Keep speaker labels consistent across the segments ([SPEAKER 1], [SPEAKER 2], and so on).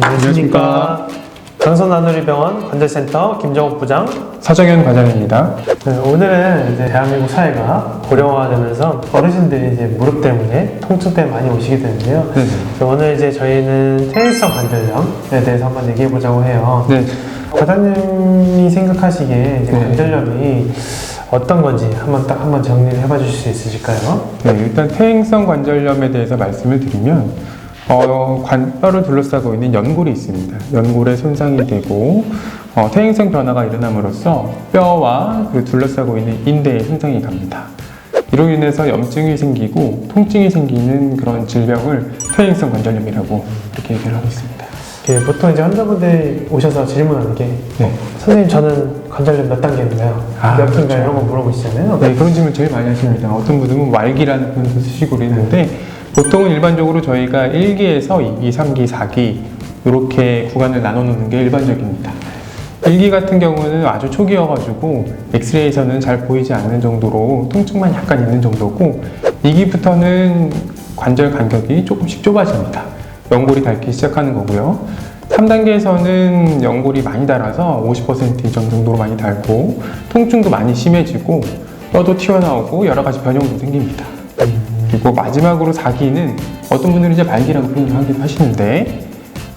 [SPEAKER 1] 안녕하십니까. 강선 나누리 병원 관절센터 김정욱 부장.
[SPEAKER 2] 서정현 과장입니다.
[SPEAKER 1] 네, 오늘은 이제 대한민국 사회가 고령화되면서 어르신들이 이제 무릎 때문에 통증 때문에 많이 오시게 되는데요.
[SPEAKER 2] 네.
[SPEAKER 1] 그래서 오늘 이제 저희는 퇴행성 관절염에 대해서 한번 얘기해 보자고 해요.
[SPEAKER 2] 네.
[SPEAKER 1] 과장님이 생각하시기에 이제
[SPEAKER 2] 네.
[SPEAKER 1] 관절염이 어떤 건지 한번 딱 한번 정리를 해봐 주실 수 있으실까요?
[SPEAKER 2] 네, 일단 퇴행성 관절염에 대해서 말씀을 드리면 어, 관뼈를 둘러싸고 있는 연골이 있습니다. 연골에 손상이 되고 어, 퇴행성 변화가 일어남으로써 뼈와 그 둘러싸고 있는 인대에 손상이 갑니다. 이로 인해서 염증이 생기고 통증이 생기는 그런 질병을 퇴행성 관절염이라고 이렇게 얘기를 하고 있습니다.
[SPEAKER 1] 이렇게 보통 이제 환자분들이 오셔서 질문하는 게
[SPEAKER 2] 네.
[SPEAKER 1] 선생님 저는 관절염 몇 단계인가요?
[SPEAKER 2] 아,
[SPEAKER 1] 몇 기인가요?
[SPEAKER 2] 그렇죠.
[SPEAKER 1] 이런 거 물어보시잖아요.
[SPEAKER 2] 네, 그런 질문 제일 많이 하십니다. 어떤 분들은 말기라는 표현도 쓰시고 그러는데 보통은 일반적으로 저희가 1기에서 2기, 3기, 4기 이렇게 구간을 나눠 놓는 게 일반적입니다. 1기 같은 경우는 아주 초기여가지고 엑스레이에서는 잘 보이지 않는 정도로 통증만 약간 있는 정도고 2기부터는 관절 간격이 조금씩 좁아집니다. 연골이 닳기 시작하는 거고요. 3단계에서는 연골이 많이 닳아서 50% 이정 정도로 많이 닳고 통증도 많이 심해지고 뼈도 튀어나오고 여러 가지 변형도 생깁니다. 그리고 마지막으로 4기는 어떤 분들은 이제 말기라고 표현을 하기도 하시는데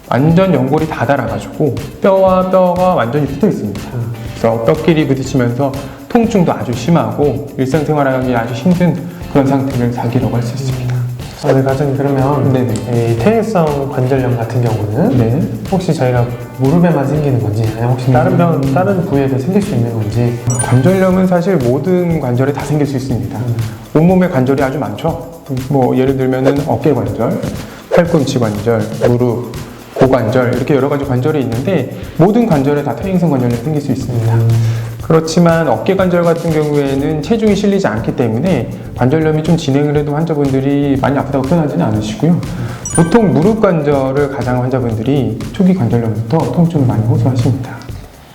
[SPEAKER 2] 완전 연골이 다 닳아가지고 뼈와 뼈가 완전히 붙어 있습니다. 그래서 뼈끼리 부딪히면서 통증도 아주 심하고 일상생활하기 아주 힘든 그런 상태를 4기라고 할 수 있습니다.
[SPEAKER 1] 아, 네, 과장님 그러면
[SPEAKER 2] 네네.
[SPEAKER 1] 이 퇴행성 관절염 같은 경우는
[SPEAKER 2] 네.
[SPEAKER 1] 혹시 저희가 무릎에만 생기는 건지 아니면 혹시 다른 병 다른 부위에도 생길 수 있는 건지
[SPEAKER 2] 관절염은 사실 모든 관절에 다 생길 수 있습니다. 온몸에 관절이 아주 많죠. 뭐 예를 들면은 어깨 관절, 팔꿈치 관절, 무릎, 고관절 이렇게 여러 가지 관절이 있는데 모든 관절에 다 퇴행성 관절염이 생길 수 있습니다. 그렇지만 어깨 관절 같은 경우에는 체중이 실리지 않기 때문에 관절염이 좀 진행을 해도 환자분들이 많이 아프다고 표현하지는 않으시고요. 보통 무릎 관절을 가장 환자분들이 초기 관절염부터 통증을 많이 호소하십니다.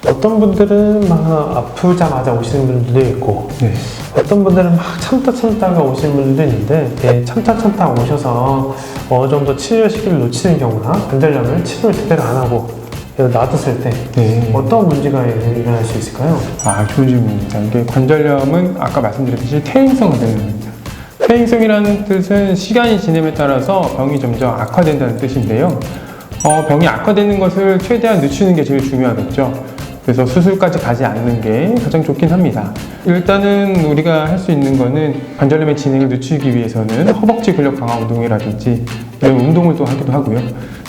[SPEAKER 1] 어떤 분들은 막 아프자마자 오시는 분들도 있고
[SPEAKER 2] 네.
[SPEAKER 1] 어떤 분들은 막 참다 참다가 오시는 분들도 있는데 참다 참다 오셔서 어느 정도 치료 시기를 놓치는 경우나 관절염을 치료를 제대로 안 하고 놔뒀을 때
[SPEAKER 2] 네.
[SPEAKER 1] 어떤 문제가 일어날 수 있을까요?
[SPEAKER 2] 아, 좋은 질문입니다. 이게 관절염은 아까 말씀드렸듯이 퇴행성 관절염입니다. 퇴행성이라는 뜻은 시간이 지남에 따라서 병이 점점 악화된다는 뜻인데요. 어, 병이 악화되는 것을 최대한 늦추는 게 제일 중요하겠죠. 그래서 수술까지 가지 않는 게 가장 좋긴 합니다. 일단은 우리가 할 수 있는 거는 관절염의 진행을 늦추기 위해서는 허벅지 근력 강화 운동이라든지 이런 운동을 또 하기도 하고요.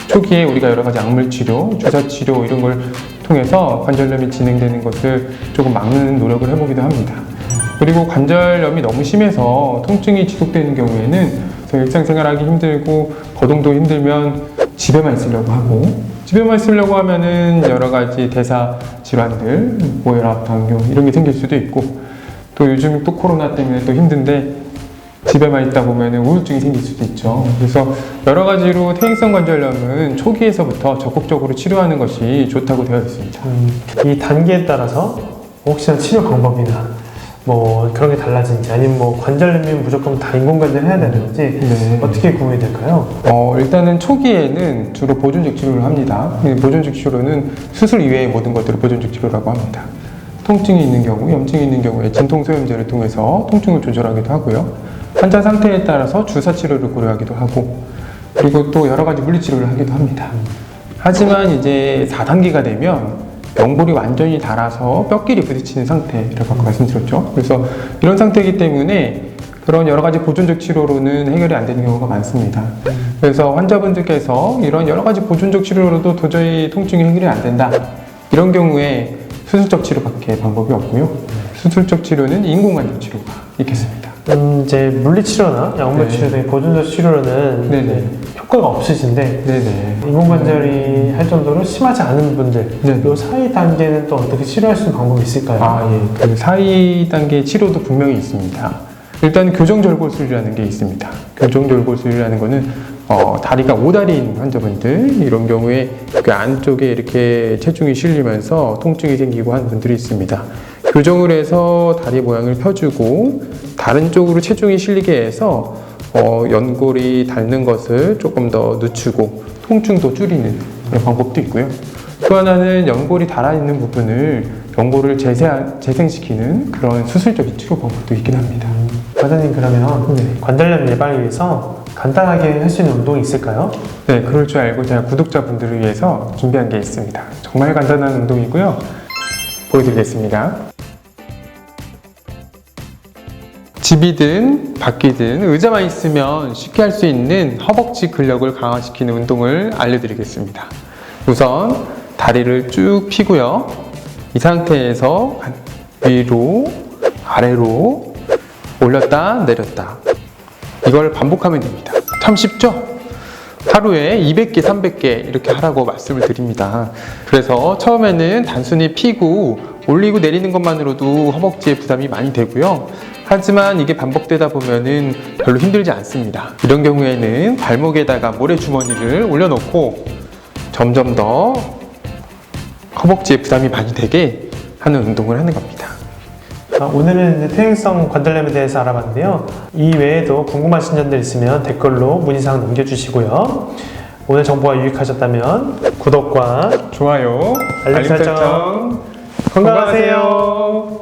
[SPEAKER 2] 초기에 우리가 여러 가지 약물 치료, 주사 치료 이런 걸 통해서 관절염이 진행되는 것을 조금 막는 노력을 해보기도 합니다. 그리고 관절염이 너무 심해서 통증이 지속되는 경우에는 일상생활하기 힘들고 거동도 힘들면 집에만 있으려고 하고 집에만 있으려고 하면은 여러 가지 대사 질환들, 고혈압, 당뇨 이런 게 생길 수도 있고 또 요즘 또 코로나 때문에 또 힘든데 집에만 있다 보면 우울증이 생길 수도 있죠. 그래서 여러 가지로 퇴행성 관절염은 초기에서부터 적극적으로 치료하는 것이 좋다고 되어 있습니다.
[SPEAKER 1] 음, 이 단계에 따라서 혹시나 치료 방법이나 뭐 그런 게 달라진지 아니면 뭐 관절염이면 무조건 다 인공관절 해야 되는 건지
[SPEAKER 2] 네.
[SPEAKER 1] 어떻게 구분이 될까요?
[SPEAKER 2] 어, 일단은 초기에는 주로 보존적 치료를 합니다. 이 보존적 치료는 수술 이외의 모든 것들을 보존적 치료라고 합니다. 통증이 있는 경우, 염증이 있는 경우에 진통소염제를 통해서 통증을 조절하기도 하고요. 환자 상태에 따라서 주사 치료를 고려하기도 하고, 그리고 또 여러 가지 물리치료를 하기도 합니다. 하지만 이제 4단계가 되면 연골이 완전히 닳아서 뼈끼리 부딪히는 상태라고 아까 말씀드렸죠. 그래서 이런 상태이기 때문에 그런 여러 가지 보존적 치료로는 해결이 안 되는 경우가 많습니다. 그래서 환자분들께서 이런 여러 가지 보존적 치료로도 도저히 통증이 해결이 안 된다. 이런 경우에 수술적 치료밖에 방법이 없고요. 수술적 치료는 인공관절 치료가 있겠습니다.
[SPEAKER 1] 음, 이제 물리치료나 약물
[SPEAKER 2] 네.
[SPEAKER 1] 치료 등 보존적 치료로는
[SPEAKER 2] 네네.
[SPEAKER 1] 효과가 없으신데
[SPEAKER 2] 네네.
[SPEAKER 1] 인공관절이 할 정도로 심하지 않은 분들
[SPEAKER 2] 네.
[SPEAKER 1] 요 사이 단계는 또 어떻게 치료할 수 있는 방법이 있을까요?
[SPEAKER 2] 아, 예. 그 사이 단계 치료도 분명히 있습니다. 일단 교정절골술이라는 게 있습니다. 교정절골술이라는 거는 어, 다리가 오다리인 환자분들 이런 경우에 그 안쪽에 이렇게 체중이 실리면서 통증이 생기고 하는 분들이 있습니다. 교정을 해서 다리 모양을 펴주고 다른 쪽으로 체중이 실리게 해서 어, 연골이 닳는 것을 조금 더 늦추고 통증도 줄이는 그런 방법도 있고요. 또 하나는 연골이 닳아있는 부분을 연골을 재세, 재생 시키는 그런 수술적인 치료 방법도 있긴 합니다.
[SPEAKER 1] 과장님 그러면
[SPEAKER 2] 네.
[SPEAKER 1] 관절염 예방을 위해서 간단하게 할 수 있는 운동이 있을까요?
[SPEAKER 2] 네, 그럴 줄 알고 제가 구독자분들을 위해서 준비한 게 있습니다. 정말 간단한 운동이고요. 보여드리겠습니다. 집이든 밖이든 의자만 있으면 쉽게 할 수 있는 허벅지 근력을 강화시키는 운동을 알려드리겠습니다. 우선 다리를 쭉 펴고요. 이 상태에서 위로, 아래로 올렸다 내렸다. 이걸 반복하면 됩니다. 참 쉽죠? 하루에 200개, 300개 이렇게 하라고 말씀을 드립니다. 그래서 처음에는 단순히 피고 올리고 내리는 것만으로도 허벅지에 부담이 많이 되고요. 하지만 이게 반복되다 보면은 별로 힘들지 않습니다. 이런 경우에는 발목에다가 모래주머니를 올려놓고 점점 더 허벅지에 부담이 많이 되게 하는 운동을 하는 겁니다.
[SPEAKER 1] 아, 오늘은 퇴행성 관절염에 대해서 알아봤는데요. 이 외에도 궁금하신 점들 있으면 댓글로 문의사항 남겨주시고요. 오늘 정보가 유익하셨다면 구독과
[SPEAKER 2] 좋아요,
[SPEAKER 1] 알림 설정. 건강하세요.